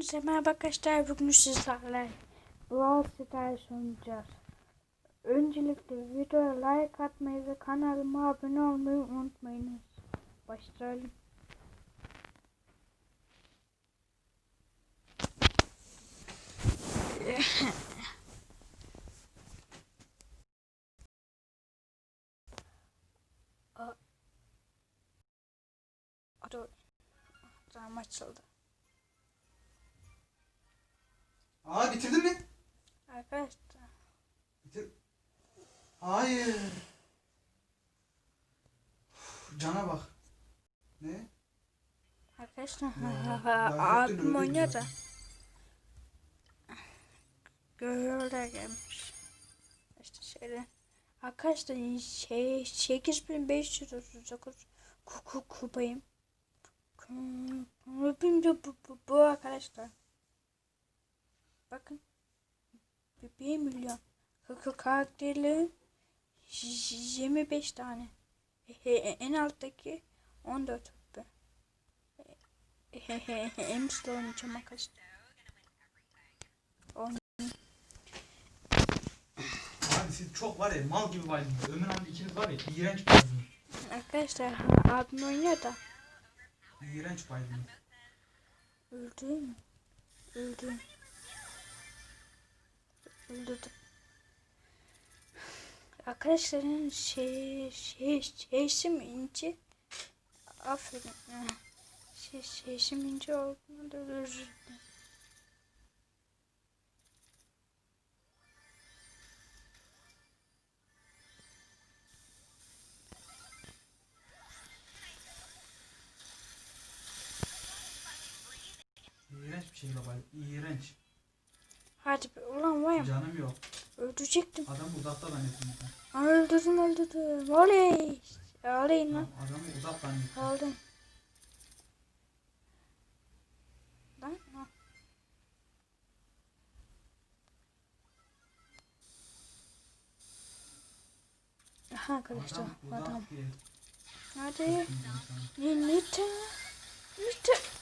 Hepinize merhaba arkadaşlar. Bugün sizlerle Brawl Stars oynayacağız. Öncelikle videoya like atmayı ve kanalıma abone olmayı unutmayınız. Başlayalım. Tamam açıldı. Aa bitirdin mi? Arkadaşlar. Bitir. Hayır. Uf, Cana bak. Ne? Arkadaşlar abim oynuyor da görüyorlar gelmiş. İşte şöyle. Arkadaşlar şey 8539 kuku kupayım. Kupayım bu, bu, bu arkadaşlar. Bakın. Bir, milyon. Kuku karakterli 25 tane. En alttaki 14 kupa. Ems'le oynayacağım arkadaşlar. Abi siz çok var ya mal gibi baydınız. Ömer abi ikiniz var ya iğrenç baydınız. Arkadaşlar abim oynuyor da. İğrenç baydınız. Öldü mü? Öldü. Öldürdüm. Arkadaşların şey şey şeysim ince. Aferin. Şey şeysim ince olduğunu da özür dilerim. İğrenç bir şey. Hadi be ulan var ya Canım yok. Öldürecektim. Adam uzakta ben. Öldürdüm öldürdüm. Oley. Oley lan. Adamı uzak zannettim. Aldım. Lan ha. Aha arkadaşlar Adam adam. Hadi. düşündüm sana.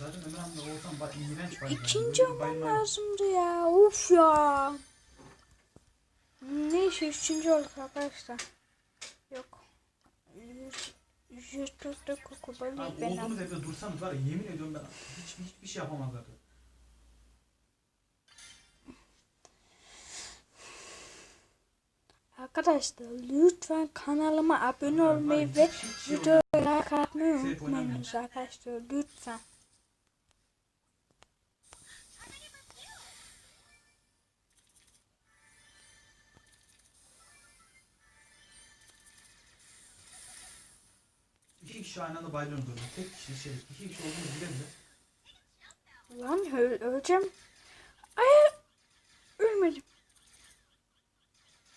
Zaten Ömer abi bak iğrenç. İkinci olmam lazımdı ya. Uf ya. Neyse üçüncü olduk arkadaşlar. Yok. Dörtte koku Abi balığı ben olduğunuz evde dursanız var ya yemin ediyorum ben hiç, hiçbir şey yapamazlardı. Arkadaşlar lütfen kanalıma abone olmayı ve şey videoya like atmayı unutmayınız arkadaşlar lütfen. Kişi aynı anda bayılıyorsunuz orada. Tek kişi şey, iki kişi olduğunu bile bile. Lan öl öleceğim. Ay ölmedim.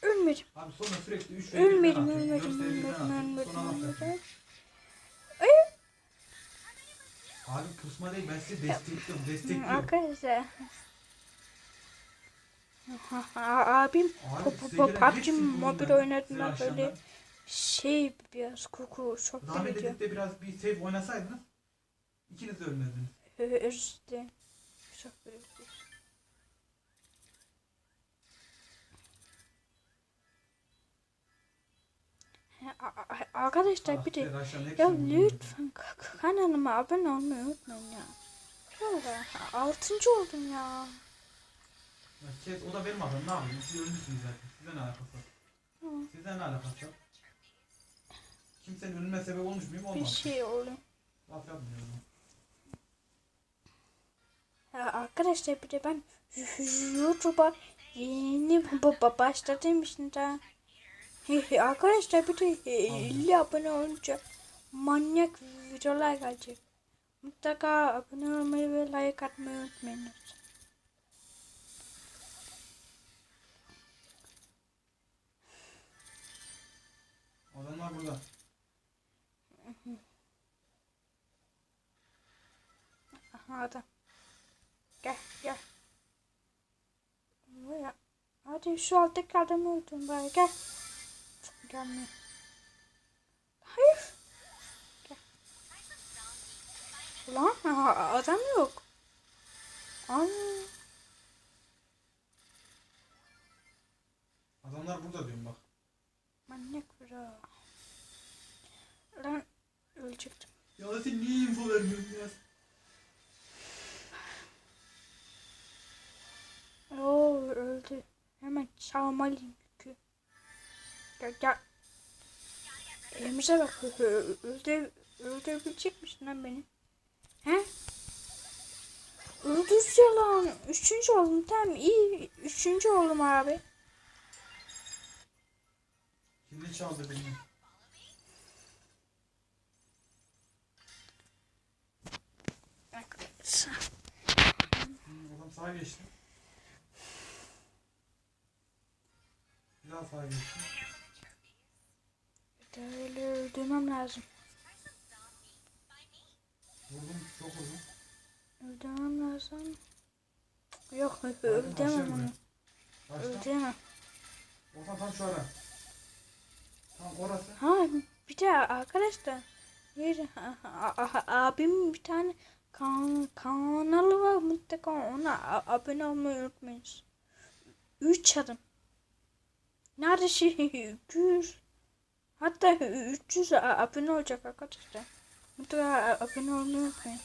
Ölmedim. Abi sonra sürekli 3 Ölmedim ölmedim ölmedim ölmedim ölmedim. Abi pusma değil ben sizi destekliyorum destekliyorum. Arkadaşlar. Abim bu gelen PUBG mobil oynadığında böyle şey biraz koku çok Zahmet gidiyor. de biraz bir save oynasaydınız ikiniz de ölmezdiniz. Özür dilerim. Çok a- Arkadaşlar bir de Ah, akşam hepsini ya lütfen kanalıma abone olmayı unutmayın ya. Şöyle altıncı oldum ya. Ya Kes, o da benim adam ne yapayım siz ölmüşsünüz zaten. Size ne alakası var? Size ne alakası var? Kimsenin ölüme sebep olmuş muyum Bir olmamış. şey oluyor. Laf yapmıyorum. Ya arkadaşlar bir de ben YouTube'a yeni ba- ba- başladığım için daha arkadaşlar bir de 50 abone olunca manyak videolar gelecek. Mutlaka abone olmayı ve like atmayı unutmayınız. Adamlar burada. Aha adam. Gel gel. Buraya. Hadi şu alttaki adamı öldürün bari gel. Gelmiyor. Hayır. Gel. Lan a- adam yok. Ana. Adamlar burada diyorum bak. Manyak bura. Ölecektim. Ya sen niye info vermiyorsun ya? Oo öldü. Hemen çalmalıyım yükü. Gel gel. Elimize bak. ö- ö- Öldü, öldürebilecek misin lan beni? He? Öldür lan. Üçüncü oldum. Tamam iyi. Üçüncü oldum abi. Kim çaldı beni? Hmm, Adam sağa geçti. Bir daha sağa geçti. Böyle öldürmem lazım. Vurdum çok vurdum. Öldürmem lazım. Yok öldüremem onu. Öldüremem. Ozan tam şu ara. Tam orası. Ha bir de arkadaşlar bir abim bir tane kan, kanalı var mutlaka ona abone olmayı unutmayınız. 3 adım. Neredeyse 200 hatta 300 a- abone olacak arkadaşlar. Mutlaka abone olmayı unutmayın.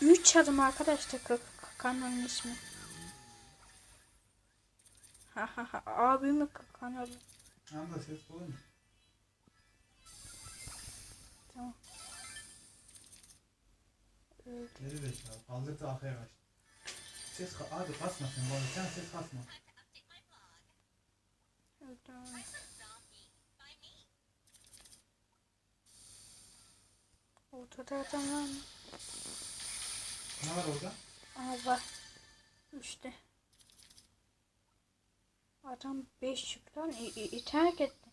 3 adım arkadaşlar ka- ka- kanalın ismi. Ha ha ka- kanalı. Anda ses olur mu? Tamam. Geri zekalı. Kaldırdı arkaya kaçtı. Ses ka- abi kasma sen bana. Sen ses kasma. Ortada adam var mı? Ne var orada? Aa var. Üçte. Adam beş yük lan. İterk etti.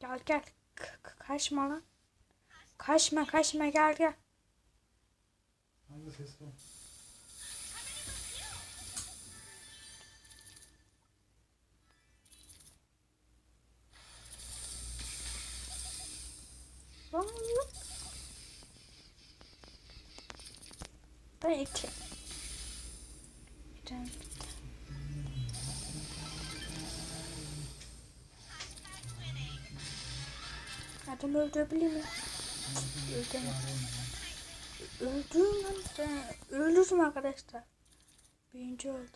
Gel gel. Kaçma lan. Kaçma kaçma gel gel. Anda ses. Ben iki. Bir. Adam öldürebilir mi? Öldüremem. Öldürün lan sen. Öldürdüm arkadaşlar. Birinci oldum.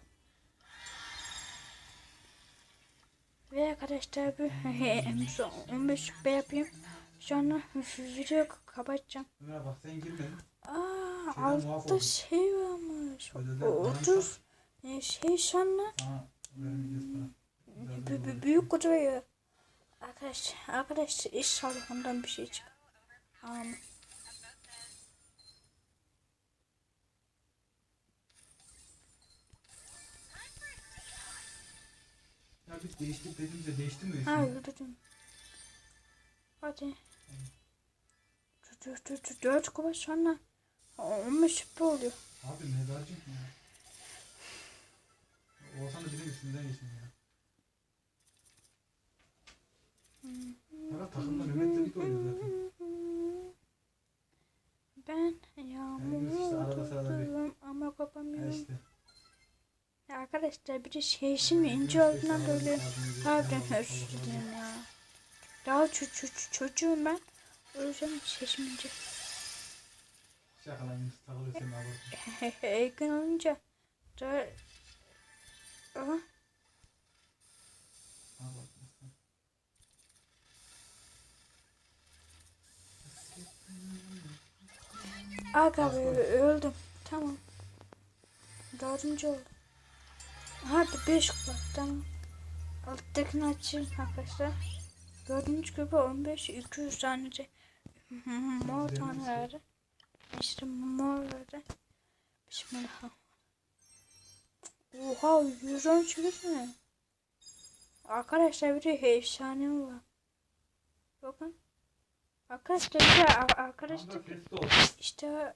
Ve arkadaşlar bir hem son 15 şüphe yapayım. Sonra video kapatacağım. Ömer bak sen girmedin. Aa altta şey varmış. Ödülden O- bana Otur. E, şey sonra Sana vermeyeceğiz para. Arkadaş, arkadaş inşallah ondan bir şey çıkar. Amin. Ya biz değiştik dediğimizde değişti mi? Ha öldürdüm. Hadi. Dört, dört, dört, kupa sonra 15 şüphe oluyor. Abi mezarcık mı ya? Oğuzhan da benim üstümden geçin ya. Fakat takımda Mehmet'le bir oynuyor zaten. Ben Yani işte arada sırada bir- yağmur ama Ha kopamıyorum. işte. Ya Arkadaşlar bir de şey şimdi ince olduğundan böyle harbiden özür dilerim ya. Daha ço ço ço- çocuğum ben. O yüzden sesim ince. Şakalayın takılıyor senin abartın. Erken olunca da Aha, Aga be öldüm. Tamam. Dördüncü oldum. Hadi beş kupa tamam. Alttakini açayım arkadaşlar. Dördüncü kupa 15 200 tane de mor tane verdi. İşte mor verdi. Bismillah. Oha 118 mi? Arkadaşlar bir de efsane var. Bakın. Arkadaşlar ar- arkadaşlar işte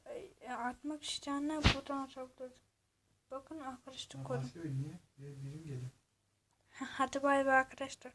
atmak isteyenler buradan atabilir. Bakın arkadaşlar koydum. Hadi bay bay arkadaşlar.